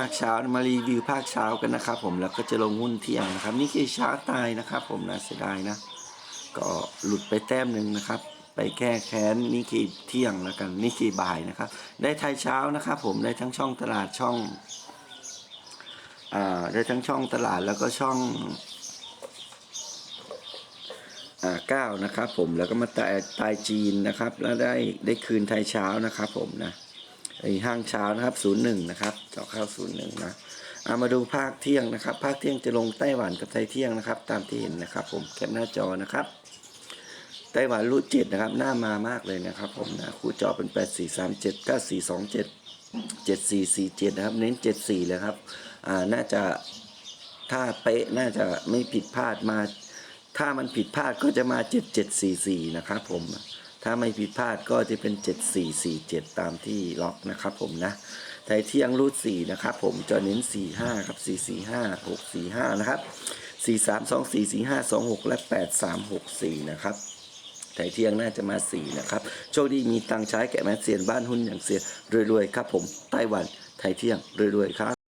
ภาคเช้ามารีวิวภาคเช้ากันนะครับผมแล้วก็จะลงหุ้นเที่ยงนะครับ นี่คือเช้าตายนะครับผมนะเสียดายนะ ก็หลุดไปแต้มหนึ่งนะครับ ไปแก้แค้นนี่คือเที่ยงแล้วกันนี่คือบ่ายนะครับ ได้ไทยเช้านะครับ ผมได้ทั้งช่องตลาดช่องอ่าได้ทั้งช่องตลาดแล้วก็ช่องอ่าเก้านะครับ ผมแล้วก็มาตายตายจีนนะครับ แล้วได้ได้คืนไทยเช้านะครับ ผมนะ ไอห้างเช้านะครับศูนย์หนึ่งนะครับเจาะเข้าศูนย์หนึ่งนะเอามาดูภาคเที่ยงนะครับ ภาคเที่ยงจะลงไต้หวันกับไทยเที่ยงนะครับ ตามที่เห็นนะครับ ผมแคปหน้าจอนะครับไต้หวันรูดเจ็ดนะครับ หน้ามามากเลยนะครับ ผมนะคู่จอเป็นแปดสี่สามเจ็ดเก้าสี่สองเจ็ดเจ็ดสี่สี่เจ็ดนะครับ เน้นเจ็ดสี่เลยครับ อ่าน่าจะถ้าเป๊ะน่าจะไม่ผิดพลาดมา ถ้ามันผิดพลาดก็จะมาเจ็ดเจ็ดสี่สี่นะครับ ผม ถ้าไม่ผิดพลาดก็จะเป็นเจ็ดสี่สี่เจ็ดตามที่ล็อกนะครับผมนะไทยเที่ยงรูดสี่นะครับผมจะเน้นสี่ห้าครับสี่สี่ห้าหกสี่ห้านะครับสี่สามสองสี่สี่ห้าสองหกและแปดสามหกสี่นะครับไทยเที่ยงน่าจะมาสี่นะครับ โชคดีมีตังใช้แกะแมสเซียนบ้านหุ้นอย่างเสียรวยๆครับผมไต้หวันไทยเที่ยงรวยๆครับ